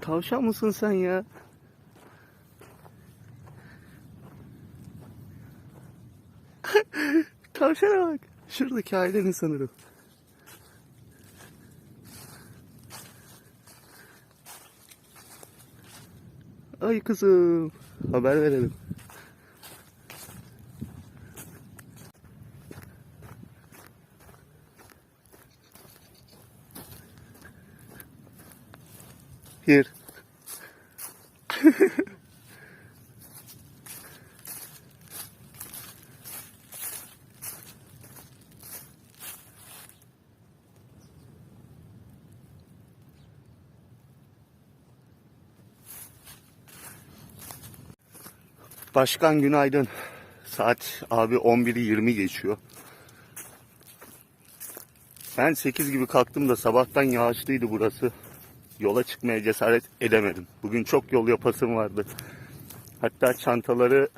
Tavşan mısın sen ya? Tavşana bak. Şuradaki ailenin sanırım. Ay kızım. Haber verelim. Here. Başkan günaydın. Saat abi 11'i 20 geçiyor. Ben 8 gibi kalktım da sabahtan yağışlıydı burası. Yola çıkmaya cesaret edemedim. Bugün çok yol yapasım vardı. Hatta çantaları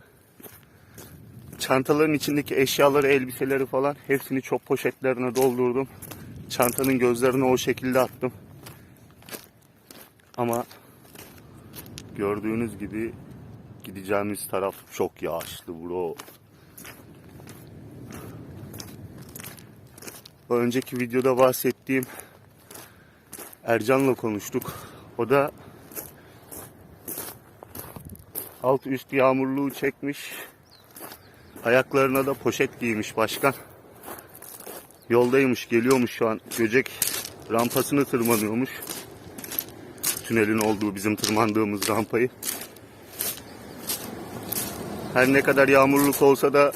çantaların içindeki eşyaları, elbiseleri falan hepsini çok poşetlerine doldurdum. Çantanın gözlerini o şekilde attım. Ama gördüğünüz gibi gideceğimiz taraf çok yağışlı bro. Önceki videoda bahsettiğim Ercan'la konuştuk. O da alt üst yağmurluğu çekmiş. Ayaklarına da poşet giymiş başkan. Yoldaymış, geliyormuş şu an. Göcek rampasını tırmanıyormuş. Tünelin olduğu bizim tırmandığımız rampayı. Her ne kadar yağmurluk olsa da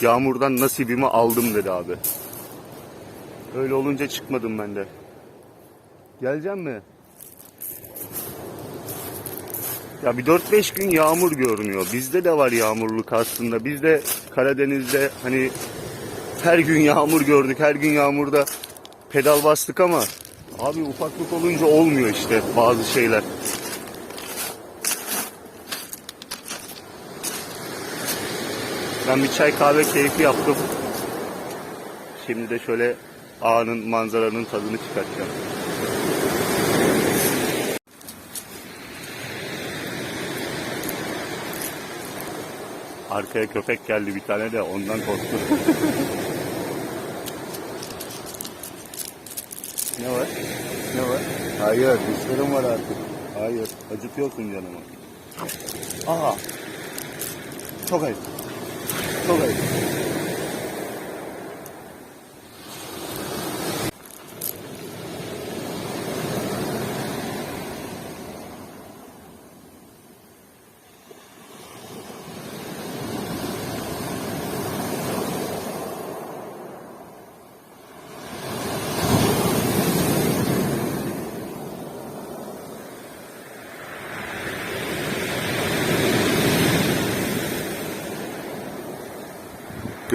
yağmurdan nasibimi aldım dedi abi. Öyle olunca çıkmadım ben de. Geleceğim mi? Ya bir 4-5 gün yağmur görünüyor. Bizde de var yağmurluk aslında. Biz de Karadeniz'de hani her gün yağmur gördük. Her gün yağmurda pedal bastık ama abi ufaklık olunca olmuyor işte bazı şeyler. Ben bir çay kahve keyfi yaptım. Şimdi de şöyle ağanın manzaranın tadını çıkartacağım. Arkaya köpek geldi bir tane de ondan korktum. ne var? Ne var? Hayır, dişlerim var artık. Hayır, acıtıyorsun canımı. Aha. Çok ayıp. Çok ayıp.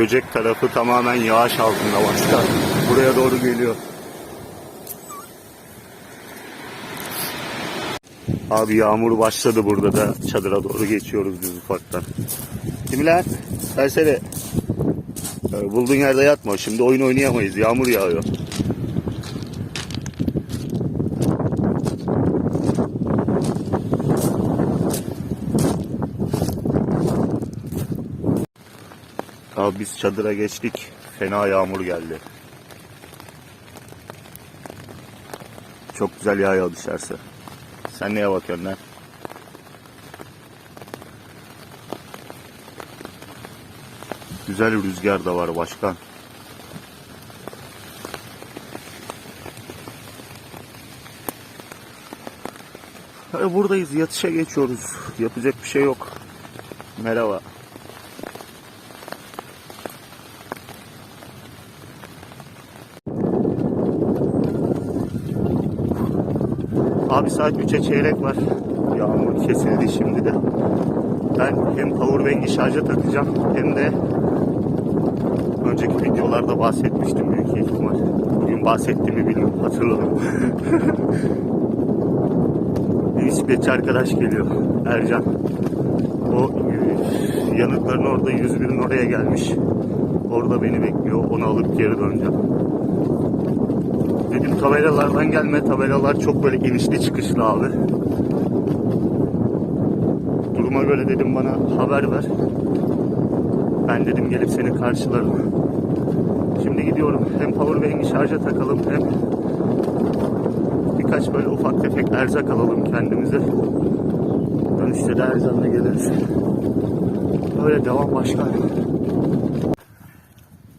Göcek tarafı tamamen yağış altında başka. Buraya doğru geliyor. Abi yağmur başladı burada da çadıra doğru geçiyoruz biz ufaktan. Kimler? Serseri. Ee, Bulduğun yerde yatma. Şimdi oyun oynayamayız. Yağmur yağıyor. Abi biz çadıra geçtik. Fena yağmur geldi. Çok güzel yağıyor dışarısı. Sen neye bakıyorsun lan? Güzel rüzgar da var başkan. Buradayız yatışa geçiyoruz. Yapacak bir şey yok. Merhaba. Abi saat 3'e çeyrek var. Yağmur kesildi şimdi de. Ben hem powerbank'i şarja takacağım hem de önceki videolarda bahsetmiştim büyük ihtimal. Bugün bahsettiğimi bilmiyorum hatırladım. Bir bisikletçi arkadaş geliyor. Ercan. O yanıkların orada 101'in oraya gelmiş. Orada beni bekliyor. Onu alıp geri döneceğim. Dedim tabelalardan gelme. Tabelalar çok böyle inişli çıkışlı abi. Duruma göre dedim bana haber ver. Ben dedim gelip seni karşılarım. Şimdi gidiyorum. Hem powerbank'i şarja takalım hem birkaç böyle ufak tefek erzak alalım kendimize. Dönüşte de erzakla geliriz. Öyle devam başka.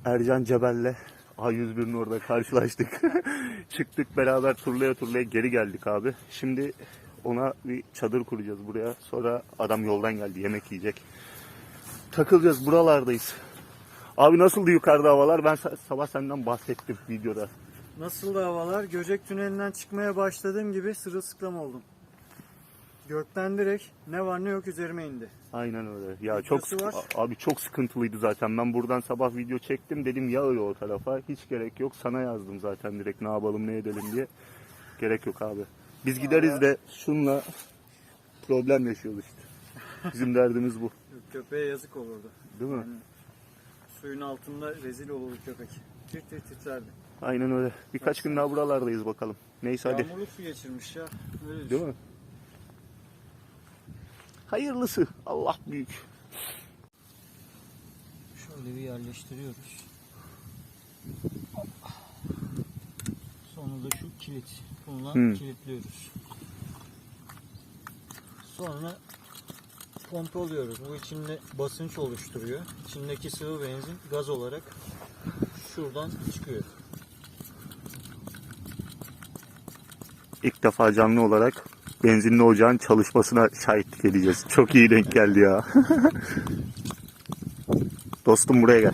Ercan Cebel'le A101'in orada karşılaştık. Çıktık beraber turlaya turlaya geri geldik abi. Şimdi ona bir çadır kuracağız buraya. Sonra adam yoldan geldi yemek yiyecek. Takılacağız buralardayız. Abi nasıldı yukarıda havalar? Ben sa- sabah senden bahsettim videoda. Nasıl da havalar? Göcek tünelinden çıkmaya başladığım gibi sırılsıklam oldum. Gökten direkt ne var ne yok üzerime indi. Aynen öyle. Ya çok Nasıl var? abi çok sıkıntılıydı zaten. Ben buradan sabah video çektim dedim yağıyor o tarafa. Hiç gerek yok. Sana yazdım zaten direkt ne yapalım ne edelim diye. Gerek yok abi. Biz gideriz de şunla problem yaşıyoruz işte. Bizim derdimiz bu. Köpeğe yazık olurdu. Değil mi? Suyun altında rezil olurdu köpek. Tir tir titrerdi. Aynen öyle. Birkaç gün daha buralardayız bakalım. Neyse hadi. Yağmurlu su geçirmiş ya. Öyle düşün. Değil mi? Hayırlısı. Allah büyük. Şöyle bir yerleştiriyoruz. Sonra da şu kilit. Bununla Hmm. kilitliyoruz. Sonra pompalıyoruz. Bu içinde basınç oluşturuyor. İçindeki sıvı benzin gaz olarak şuradan çıkıyor. İlk defa canlı olarak benzinli ocağın çalışmasına edeceğiz. Çok iyi denk geldi ya. Dostum buraya gel.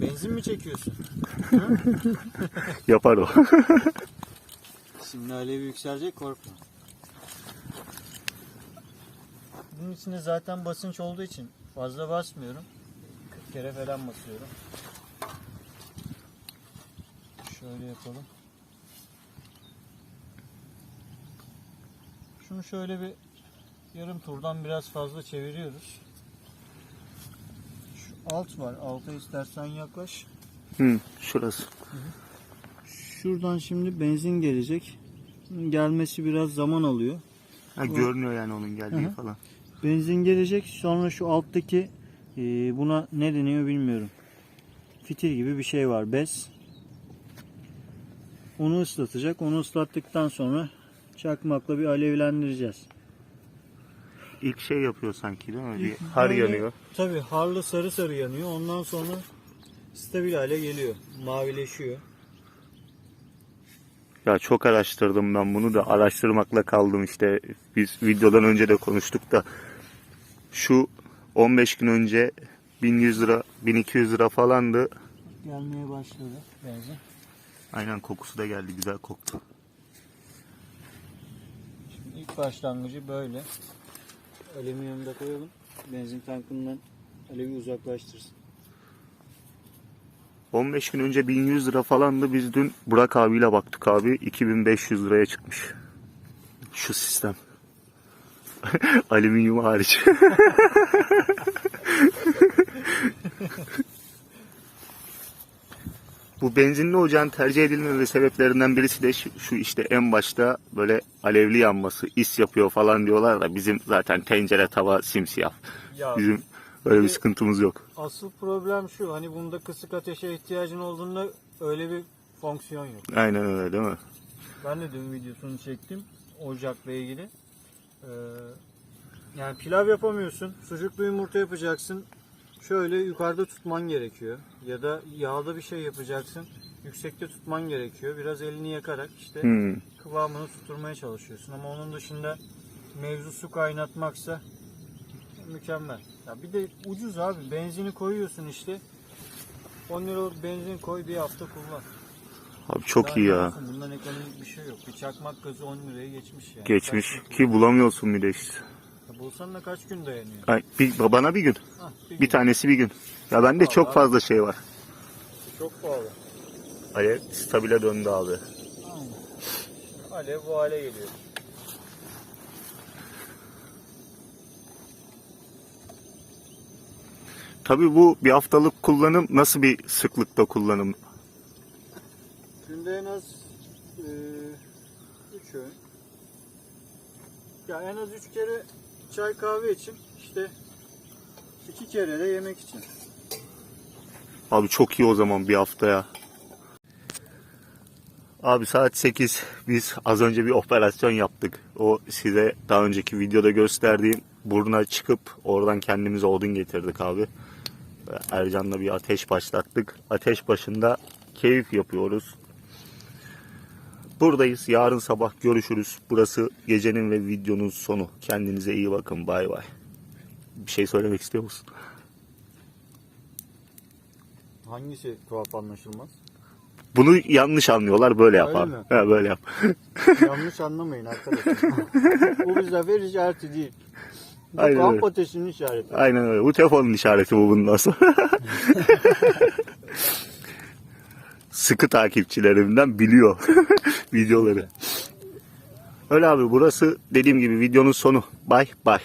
Benzin mi çekiyorsun? Yapar o. Şimdi alevi yükselecek korkma. Bunun içinde zaten basınç olduğu için fazla basmıyorum. 40 kere falan basıyorum. Şöyle yapalım. Şunu şöyle bir yarım turdan biraz fazla çeviriyoruz. Şu alt var. Alta istersen yaklaş. Hı, şurası. Şuradan şimdi benzin gelecek. Gelmesi biraz zaman alıyor. Ha, görünüyor yani onun geldiği Hı hı. falan. Benzin gelecek. Sonra şu alttaki e, buna ne deniyor bilmiyorum. Fitil gibi bir şey var. Bez. Onu ıslatacak. Onu ıslattıktan sonra çakmakla bir alevlendireceğiz. İlk şey yapıyor sanki değil mi? Bir har Böyle- yanıyor. Tabii harlı sarı sarı yanıyor. Ondan sonra stabil hale geliyor. Mavileşiyor. Ya çok araştırdım ben bunu da araştırmakla kaldım işte. Biz videodan önce de konuştuk da şu 15 gün önce 1100 lira 1200 lira falandı. Gelmeye başladı benzin. Aynen kokusu da geldi güzel koktu. Şimdi ilk başlangıcı böyle. Alüminyum da koyalım. Benzin tankından alevi uzaklaştırsın. 15 gün önce 1100 lira falandı. Biz dün Burak abiyle baktık abi. 2500 liraya çıkmış. Şu sistem. Alüminyum hariç. Bu benzinli ocağın tercih edilmeme sebeplerinden birisi de şu, şu işte en başta böyle alevli yanması, is yapıyor falan diyorlar da bizim zaten tencere tava simsiyah. Ya Bizim öyle bir Bir- sıkıntımız yok. asıl problem şu hani bunda kısık ateşe ihtiyacın olduğunda öyle bir fonksiyon yok. Aynen öyle değil mi? Ben de dün videosunu çektim ocakla ilgili. Ee, yani pilav yapamıyorsun. Sucuklu yumurta yapacaksın. Şöyle yukarıda tutman gerekiyor. Ya da yağda bir şey yapacaksın. Yüksekte tutman gerekiyor. Biraz elini yakarak işte Hmm. kıvamını tutturmaya çalışıyorsun. Ama onun dışında mevzu su kaynatmaksa mükemmel. Ya bir de ucuz abi. Benzini koyuyorsun işte. 10 liralık benzin koy bir hafta kullan. Abi çok Daha iyi ya. olsun, Bundan ekonomik bir şey yok. Bir çakmak gazı 10 liraya geçmiş yani. Geçmiş Kaç ki bulamıyorsun bir de işte. Bulsan da kaç gün dayanıyor? Ay, bir, bana bir gün. Hah, bir, Bir gün. tanesi bir gün. Ya bende çok Vallahi. fazla şey var. Çok pahalı. Alev stabile döndü abi. Aynen. Alev bu hale geliyor. Tabii bu bir haftalık kullanım nasıl bir sıklıkta kullanım? Günde en az Ee, üç öğün. Ya en az üç kere çay kahve için işte iki kere de yemek için. Abi çok iyi o zaman bir haftaya. Abi saat 8. Biz az önce bir operasyon yaptık. O size daha önceki videoda gösterdiğim buruna çıkıp oradan kendimize odun getirdik abi. Ercan'la bir ateş başlattık. Ateş başında keyif yapıyoruz. Buradayız. Yarın sabah görüşürüz. Burası gecenin ve videonun sonu. Kendinize iyi bakın. Bay bay. Bir şey söylemek istiyor musun? Hangisi tuhaf anlaşılmaz? Bunu yanlış anlıyorlar. Böyle yap Öyle abi. mi? Ha, böyle yap. Yanlış anlamayın arkadaşlar. bu bir zafer işareti değil. Bu Aynen kamp öyle. ateşinin işareti. Aynen öyle. Bu telefonun işareti bu bundan sonra. Sıkı takipçilerimden biliyor videoları. Öyle abi burası dediğim gibi videonun sonu. Bay bay.